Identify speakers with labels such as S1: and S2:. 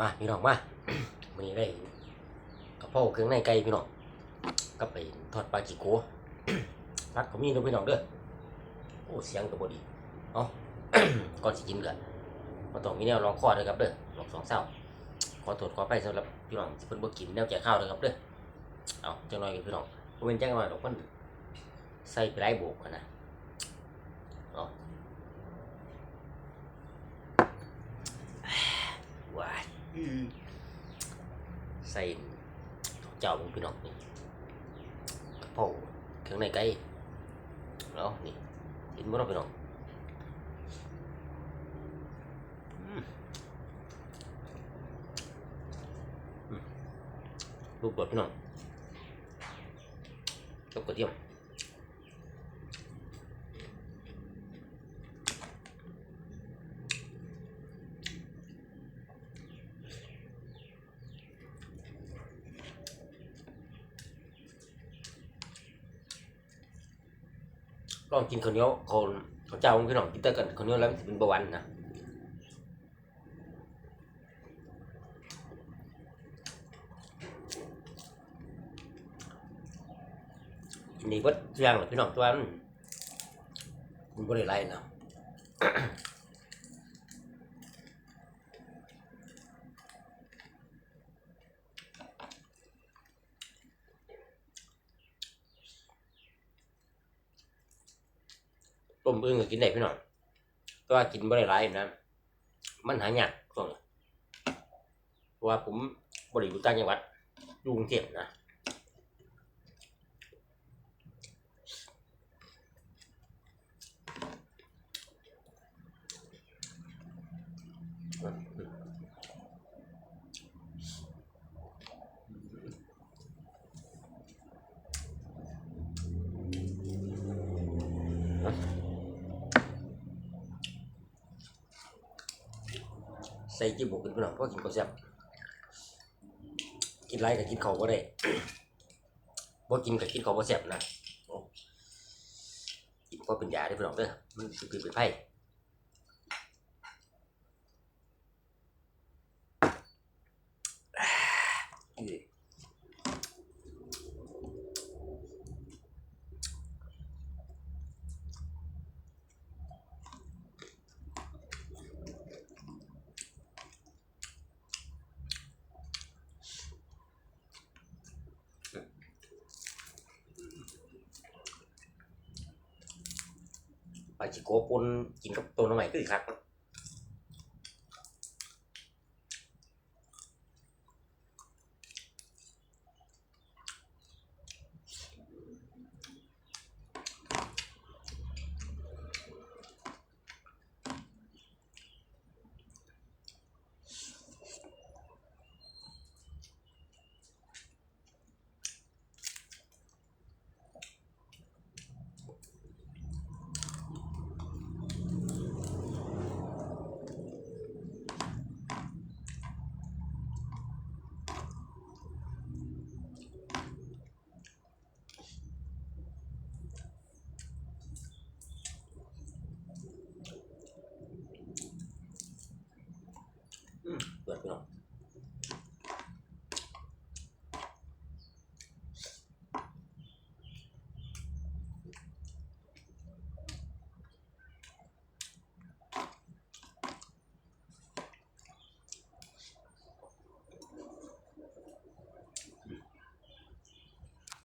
S1: มาพี่น้องมาวันนี้ได้กระเพราเครื่องในไก่พี่น้องก็ไปทอดปลาจิโก้พัดเขามีเด้อพี่น้องเด้อโอ้เสียงกับบดีเอาก่อนสิกินกันมาต้องมีแนวรองคอเด้อครับเด้อลองสองเศร้าขอโทษขอไปสำหรับพี่น้องที่เพิ่นบ่กินแนวแจกข้าวเด้อครับเด้อเอาจังหน่อยกันพี่น้องบ่เป็นจังหน่อยดอกเพิ่นใส่ไปหลายโบกอะนะเอา ว้ ใส่เจ้าพี่น้องนี่กระเพราเครื่องในไก่แล้วนี่เห็นบ่เนาะพี่น้องอืมอืมลูกเปิดพี่น้องกับกระเทียม ลองกินข้าวเหนียวคนข้าวเจ้าพี่น้องกินแต่กันข้าวเหนียวแล้วมันเป็นเบาหวานนะกินดีเบิดทุกอย่างหรอพี่น้องตัวนั้นมันบริไรนะ ต้มอึ่งก็กินได้พี่น้องก็กินบ่ได้หลายนะ มันหายากช่วงนี้เพราะว่าผมบริอยู่ต่างจังหวัดอยู่กรุงเทพนะอืม ใส่จิ้มบุกกันพี่น้องเพราะกินข้าวแซ่บกินไรกับกินเขาก็ได้บ่กินกับกินเขาวบ่แซ่บนะกินเพราะเป็นยาได้พี่น้องเด้อมันคือเป็นเป็นไปลาจิโกปนกินกับตัวน้องใหม่คือคักอืมเปิดพี่น้อง